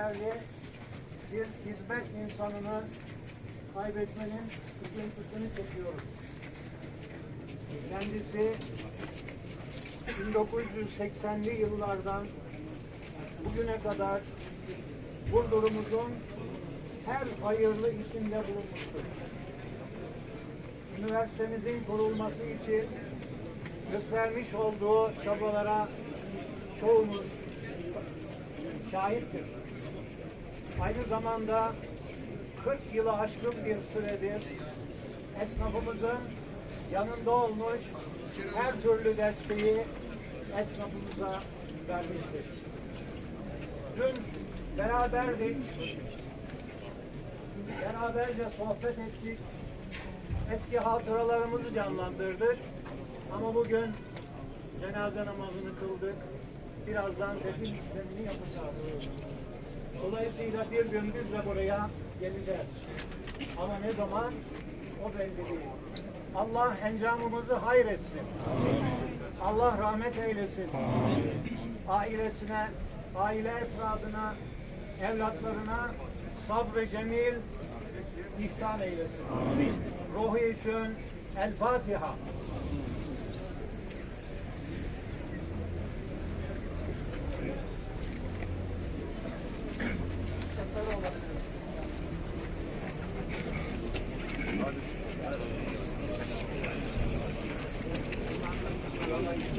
değerli bir hizmet insanını kaybetmenin üzüntüsünü çekiyoruz. Kendisi 1980'li yıllardan bugüne kadar Burdur'umuzun her hayırlı işinde bulunmuştur. Üniversitemizin kurulması için göstermiş olduğu çabalara çoğumuz şahittir. Aynı zamanda 40 yılı aşkın bir süredir esnafımızın yanında olmuş her türlü desteği esnafımıza vermiştir. Dün beraberdik, beraberce sohbet ettik, eski hatıralarımızı canlandırdık. Ama bugün cenaze namazını kıldık. Birazdan defin işlemini yapacağız. Dolayısıyla bir gün biz de buraya geleceğiz. Ama ne zaman? O belli değil. Allah encamımızı hayretsin. Allah rahmet eylesin. Ailesine, aile efradına, evlatlarına sabrı cemil ihsan eylesin. Ruhu için El Fatiha.